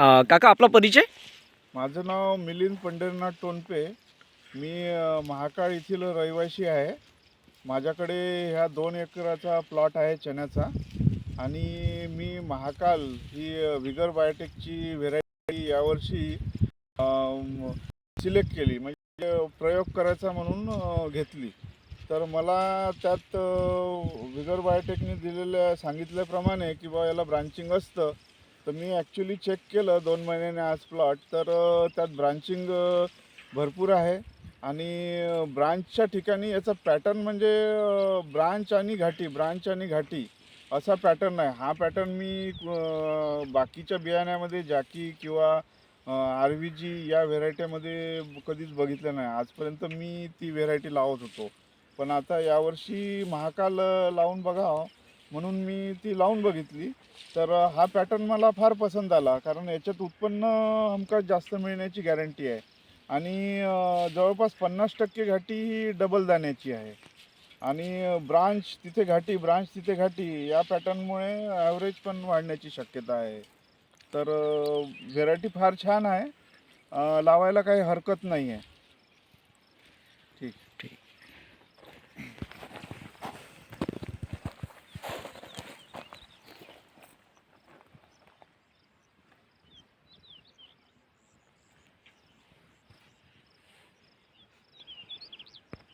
अ, काका आपला परिचय? माझं नाव मिलिंद पंढरीनाथ टोनपे मी अ, महाकाळ येथील रहिवासी आहे. माझ्याकडे ह्या दोन एकराचा प्लॉट आहे चण्याचा आणि मी महाकाल ही अ, विगर बायोटेकची व्हेरायटी यावर्षी सिलेक्ट केली. म्हणजे प्रयोग करायचा म्हणून अ, घेतली. तर मला त्यात अ, विगर बायोटेकने दिलेल्या सांगितल्याप्रमाणे की बा याला ब्रांचिंग असतं. तर मी ॲक्च्युली चेक केलं दोन महिन्याने आज प्लॉट तर त्यात ब्रांचिंग भरपूर आहे. आणि ब्रांचच्या ठिकाणी याचा पॅटर्न म्हणजे ब्रांच आणि घाटी ब्रांच आणि घाटी असा पॅटर्न आहे हा पॅटर्न मी बाकीच्या बियाण्यामध्ये जॅकी किंवा आर व्ही जी या व्हेरायटीमध्ये कधीच बघितलं नाही. आजपर्यंत मी ती व्हेरायटी लावत होतो. पण आता यावर्षी महाकाल लावून बघावं म्हणून मी ती लावून बघितली. तर हा पॅटर्न मला फार पसंत आला कारण याच्यात उत्पन्न हमखास जास्त मिळण्याची गॅरंटी आहे. आणि जवळपास पन्नास टक्के घाटी ही डबल दाण्याची आहे. आणि ब्रांच तिथे घाटी ब्रांच तिथे घाटी या पॅटर्नमुळे ॲव्हरेज पण वाढण्याची शक्यता आहे. तर व्हेरायटी फार छान आहे. लावायला काही हरकत नाही आहे